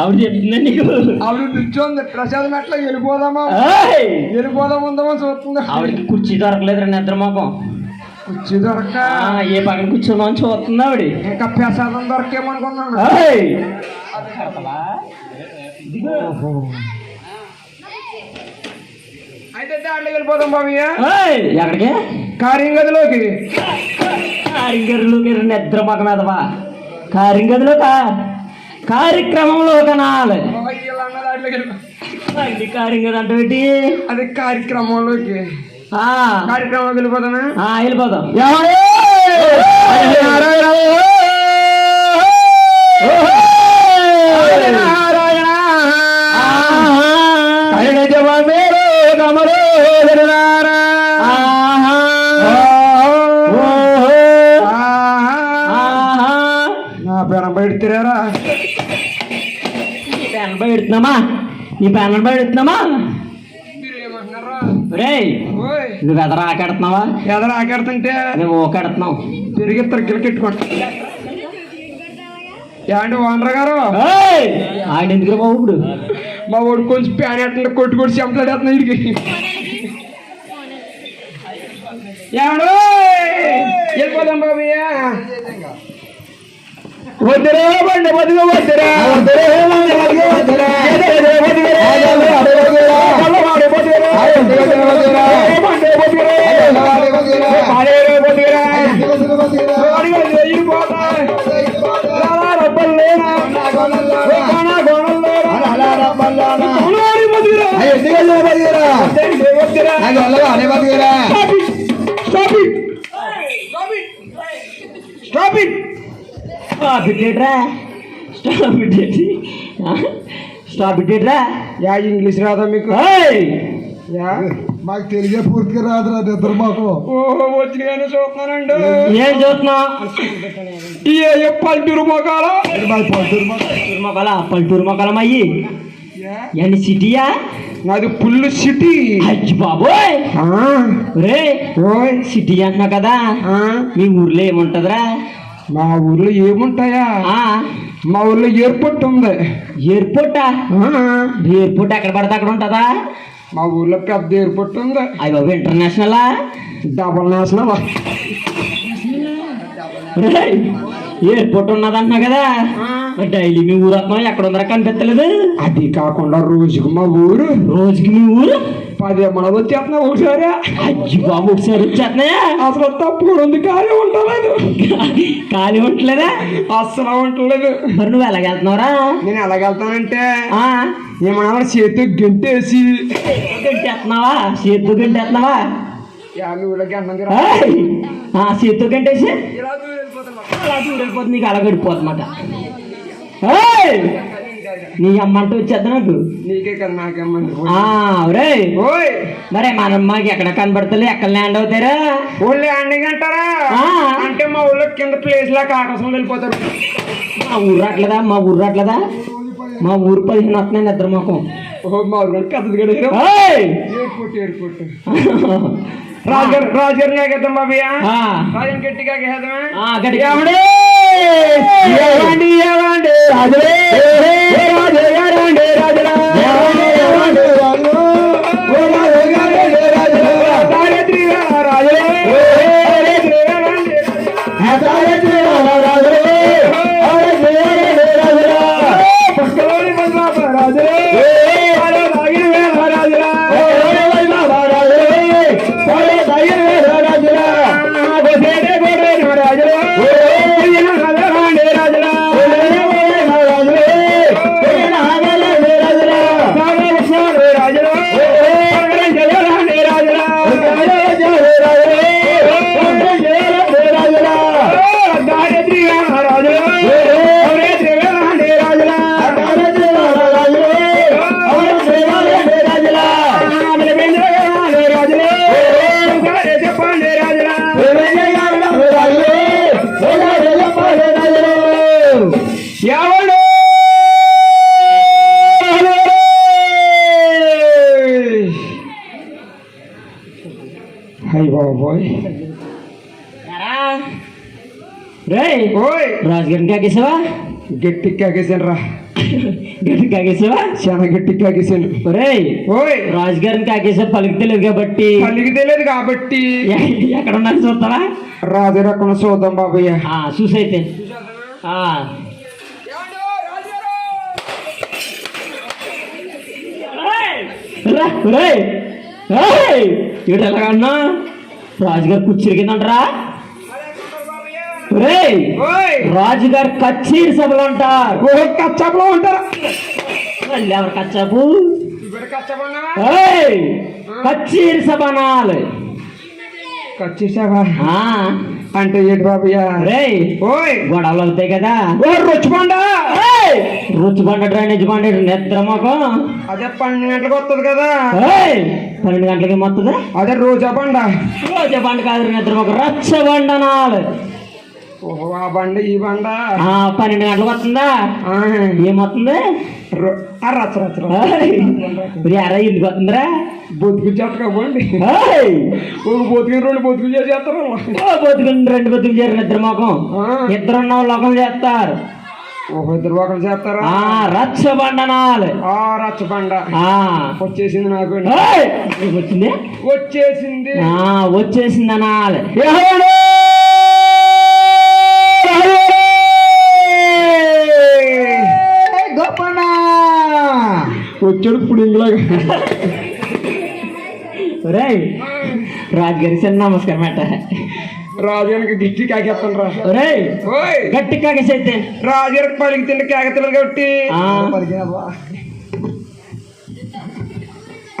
ఆవిడ చెప్తుందా నీకు. ఆవిడ నిల్చోంది. ప్రసాద్ మెట్ల వెళ్ళిపోదామా! వెళ్ళిపోదాం ఉందామా చూస్తుంది. ఆవిడకి కుర్చీ దొరకలేదు నిద్ర మొఖం కుర్చీ దొరక ఏ పక్కన కూర్చున్నామని చూస్తుంది ఆవిడ. ఇంకా ప్రసాదం దొరకేమనుకున్నాను! అయితే దాంట్లో వెళ్ళిపోదాం బాబయ్య! ఎక్కడికి? కార్యం గదిలోకి కారింగర్లోకి నిద్ర మొఖం మీదవా. కారింగదిలో కా కార్యక్రమంలో కనాలి బాబయ్య ఇలా అన్న దాంట్లోకి వెళ్ళిపో- అది కారింగది అంటే ఏంటి? అది కార్యక్రమంలోకి ఆ కార్యక్రమంలోకి వెళ్ళిపోదామా ఆ, వెళ్ళిపోదాం నా పేర బయటరా నీ ప్యాన్ పెడుతున్నామా? నీ ప్యాన్ పెడుతున్నామా? మీరు ఏమంటున్నారా రేయ్ ఓయ్. నువ్వు ఎదర ఆకెడుతున్నావా ఎదరు ఆకెడుతుంటే మేము ఓకెడుతున్నాం తిరిగి తిరిగి కెట్టుకోండి ఏంటి ఓనర్ గారు! ఆయన ఎందుకు బాబు ఇప్పుడు? మా వాడు కొంచెం ప్యాన్ ఎట్లా కొట్టు కొట్టి చెంపలాడేస్తున్నా ఇడికి. ఏమడు వెళ్ళిపోదాం బాబయ్య వద్దురా బండి వద్దుగా వద్దురా వద్దురా బండి స్టాప్ ఇట్టేట్రా స్టాప్ ఇట్టేటి స్టాప్ ఇట్టేట్రా యా ఇంగ్లీష్ రాదా మీకు? మాకు తెలిగే పూర్తిగా రాదురా నిద్ర మాకు. ఓహో వచ్చినాను చూస్తున్నానండి. ఏం చూస్తున్నావు ఈ ఏ పల్లెటూరు మాది పల్లెటూరు మాకు. పల్లెటూరు మొక్కల పల్లెటూరు మొక్కలం అయ్యి యా, ఏంటి సిటీయా? నాది పుల్లు సిటీ. అయ్యి బాబోయ్! ఆ, రే సిటీ అంటున్నావు కదా? ఆ, మీ ఊర్లో ఏముంటదిరా? మా ఊర్లో ఏముంటాయా? మా ఊర్లో ఎయిర్పోర్ట్ ఉంది. ఎయిర్పోర్టా? ఎయిర్పోర్ట్ ఎక్కడ పడితే అక్కడ ఉంటుందా? మా ఊర్లో పెద్ద ఎయిర్పోర్ట్ ఉంది. అయ్యి బాబు ఇంటర్నేషనలా? డబల్ నేషనల్ ఎయిర్పోర్ట్ ఉన్నదంటున్నా కదా. డైలీ మీ ఊరు వస్తున్నాం ఎక్కడ ఉందరా కనిపించలేదు అది కాకుండా రోజుకు మా ఊరు. రోజుకి మీ ఊరు? పది మన వచ్చేస్తున్నా ఒకసారి. అయ్యి బాబు ఒకసారి వచ్చేస్తున్నాయా అసలు తప్పు కూడా ఉంది ఖాళీ ఉండలేదు ఖాళీ ఉండలేదా అస్సలు ఉండలేదు మరి నువ్వు ఎలాగెళ్తున్నావురా? నేను ఎలాగెళ్తానంటే ఆ, ఏమన్నా చేతితో గెంటేసి. గంటేస్తున్నావా? చేత్తో గంటేస్తున్నావా? చేత్తో గంటేసి? ఇలా దూరం వెళ్ళిపోతాను అలా దూరైపోతుంది నీకు అలా గడిపోతుందన్నమాట! నీ అమ్మంటూ వచ్చేద్దా నాకు నీకే కదా నాకేమంది ఆ, ఒరేయ్ ఓయ్ మరే మన అమ్మకి ఎక్కడ కనబడతలే ఎక్కడ ల్యాండ్ అవుతారా ఊళ్ళో ఎండింగ్ అంటారా ఆ. అంటే మా ఊళ్ళో కింద ప్లేస్ లాగా ఆకాశం వెళ్ళిపోతారు మా ఊరు రావట్లేదా మా ఊరు రావట్లేదా మా ఊరు పదిహేను వస్తున్నాయి నిద్ర మొఖం ఓహో మా ఊరు పెద్దది కూడా ఏయ్! ఎయిర్పోర్ట్ ఎయిర్పోర్ట్ రాజుగారు రాజుగారు నాకేద్దాం బాబయ్య ఆ, రాజు గట్టిగా గేద్దామా ఆ, రే ఓయ్ రాజుగారిని కాకేసావా గట్టి కాకేసాను రా గట్టి కాకేసావా చాలా గట్టి కాకేసాను ఒరేయ్ ఓయ్ రాజుగారిని కాకేసా పలికి తెలియదు కాబట్టి పల్లికి తెలియదు కాబట్టి ఎక్కడ ఉన్నారు చూస్తావా రాజు రకం చూద్దాం బాబయ్య ఆ, చూసైతే ఆ, రా, ఏయ్, ఈడు ఎలాగన్నా రాజుగారు కుర్చీల కింద రాజుగారు కచ్చీరి సభలు అంటారు ఓ కచ్చపలో ఉంటారా? మళ్ళీ ఎవరు ఏయ్, కచ్చీరి సభ అనాలి కచ్చేసావా ఆ, అంటే ఏంటి బాబయ్య ఒరేయ్ ఓయ్! గొడవలు అవుతాయి కదా. ఓ రుచిపండ డ్రైనేజ్ బండ నిద్ర మొఖం అదే పన్నెండు గంటలకు వస్తుంది కదా? పన్నెండు గంటలకి మొత్తదా అదే రోజా బండ. రోజు బండ కాదు నిద్ర మొఖం రచ్చ బండ ఓహో ఆ బండ ఈ బండ? ఆ, పన్నెండు గంటలకు వస్తుందా? ఆ, ఏమొస్తుంది? రచ్చ రచ్చ ఎరా వస్తుందిరా? బొతుకు చెప్పకపోండి ఏయ్, ఒక బొతుకు రెండు బొతుకు ఓ బతుకుని రెండు బతుకులు చేరు నిద్ర మొఖం. ఆ. ఇద్దరు ఉన్న ఒకరు చేస్తారు. ఓహో ఇద్దరు ఒకరు చేస్తారా? ఆ రచ్చ ఆ రచ్చ బండ ఆ, వచ్చేసింది నాకు. ఏయ్, వచ్చింది వచ్చేసింది. ఆ, వచ్చేసింది అనాలి వచ్చాడు ఇప్పుడు ఇంగ్లాగా ఒరేయ్ రాజుగారి చిన్న నమస్కారం అట్ట రాజుగారికి గిట్టి కాకేస్తాను రా. ఓయ్! గట్టి కాకేసైతే రాజుగారికి పలికి తిండి కాకెత్తలు కాబట్టి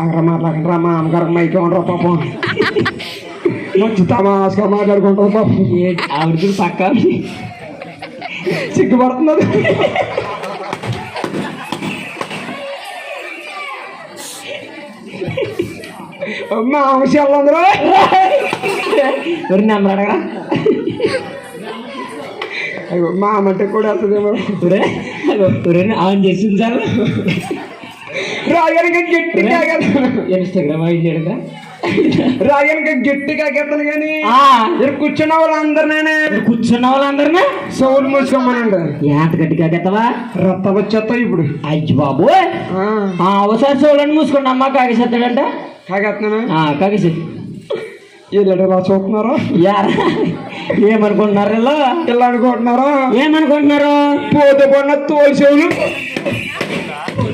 అక్కడ మాట్లాడండి రా మా అమ్మగారికి మైకి ఉండరా పాపం. మంచి తమాస్గా మాట్లాడుకుంటాం పాపం. ఏంటి ఆవిడకి పక్క? సిగ్గుపడుతున్నది. మా అంశాలు అందరూ ఒరి నెంబర్ అడగరా? అయ్యో మా అమ్మంటే కూడా వస్తుందేమో. ఒరే ఆన్ చేసింది సార్ రాజానికి గట్టి కాకేస్తాను ఇన్స్టాగ్రామ్ ఐడి అడగరా రాజానికి గట్టి కాకేస్తాను కానీ ఆ, ఇక్కడ కూర్చున్న వాళ్ళందరూ నేనే ఇక్కడ కూర్చున్న వాళ్ళందరినీ? సౌలు మూసుకోమనండి ఏంట గట్టి కాకెత్తవా రత్త వచ్చేస్తావు ఇప్పుడు. అయ్యి బాబు ఒకసారి చూడండి మూసుకోండి అమ్మ కాకేసేస్తాడంట కాకేస్తున్నాను ఆ, కాకేసి వీళ్ళు ఇలా చూస్తున్నారా? యారా. ఏమనుకుంటున్నారు? వీళ్ళు? ఇలా అనుకుంటున్నారా? ఏమనుకుంటున్నారు? పోతే పోయిన తోలు చెవులు.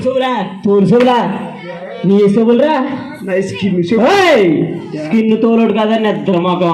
చెవులా? తోలు చెవులా? నీ చెవులరా? స్కిన్ స్కిన్ తోలుడు కదా నిద్ర మొఖం